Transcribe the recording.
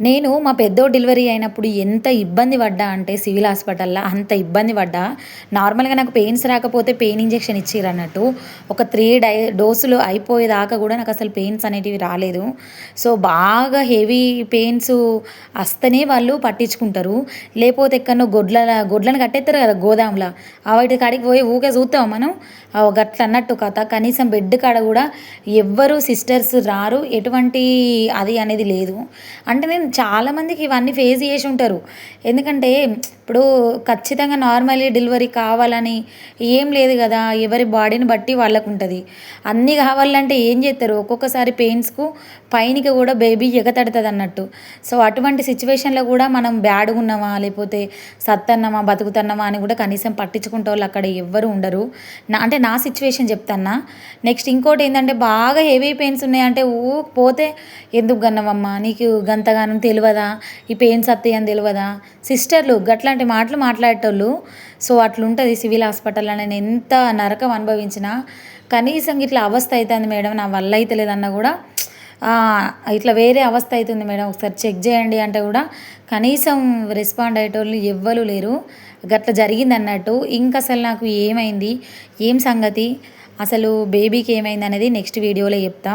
నేను మా పెద్దో డెలివరీ అయినప్పుడు ఎంత ఇబ్బంది పడ్డా అంటే సివిల్ హాస్పిటల్లో అంత ఇబ్బంది పడ్డా. నార్మల్గా నాకు పెయిన్స్ రాకపోతే పెయిన్ ఇంజెక్షన్ ఇచ్చిర్రు అన్నట్టు. ఒక త్రీ డై డోసులు అయిపోయేదాకా కూడా నాకు అసలు పెయిన్స్ అనేటివి రాలేదు. సో బాగా హెవీ పెయిన్స్ వస్తేనే వాళ్ళు పట్టించుకుంటారు. లేకపోతే ఎక్కడో గొడ్ల గొడ్లను కట్టేస్తారు కదా గోదాంలో వాటి కాడికి పోయి ఊకే చూస్తాం మనం. గట్ల అన్నట్టు కథ. కనీసం బెడ్ కాడ కూడా ఎవ్వరు సిస్టర్స్ రారు. ఎటువంటి అది అనేది లేదు. అంటే నేను చాలామందికి ఇవన్నీ ఫేస్ చేసి ఉంటారు. ఎందుకంటే ఇప్పుడు ఖచ్చితంగా నార్మల్లీ డెలివరీ కావాలని ఏం లేదు కదా ఎవరి బాడీని బట్టి వాళ్ళకు ఉంటుంది అన్నీ కావాలంటే ఏం చేస్తారు ఒక్కొక్కసారి పెయిన్స్కు పైనకి కూడా బేబీ ఎగతడుతుంది అన్నట్టు సో అటువంటి సిచ్యువేషన్లో కూడా మనం బ్యాడ్గా ఉన్నామా లేకపోతే సత్తన్నామా బతుకుతున్నామా అని కూడా కనీసం పట్టించుకుంటే వాళ్ళు అక్కడ ఎవ్వరు ఉండరు. నా అంటే నా సిచ్యువేషన్ చెప్తాన్నా. నెక్స్ట్ ఇంకోటి ఏంటంటే బాగా హెవీ పెయిన్స్ ఉన్నాయంటే ఊ పోతే ఎందుకు గన్నవమ్మా? నీకు గంతగానం తెలియదా ఈ పెయిన్స్ వస్తాయి తెలియదా సిస్టర్లు ఇట్లాంటి మాటలు మాట్లాడేటోళ్ళు సో అట్లుంటుంది సివిల్ హాస్పిటల్లో నేను ఎంత నరకం అనుభవించినా. కనీసం ఇట్లా అవస్థ అవుతుంది మేడం నా వల్ల అయితే లేదన్నా కూడా ఇట్లా వేరే అవస్థ అవుతుంది మేడం ఒకసారి చెక్ చేయండి అంటే కూడా కనీసం రెస్పాండ్ అయ్యేటోళ్ళు ఎవ్వరు లేరు. గట్ల జరిగింది అన్నట్టు ఇంకా అసలు నాకు ఏమైంది ఏం సంగతి? అసలు బేబీకి ఏమైంది అనేది నెక్స్ట్ వీడియోలో చెప్తాం.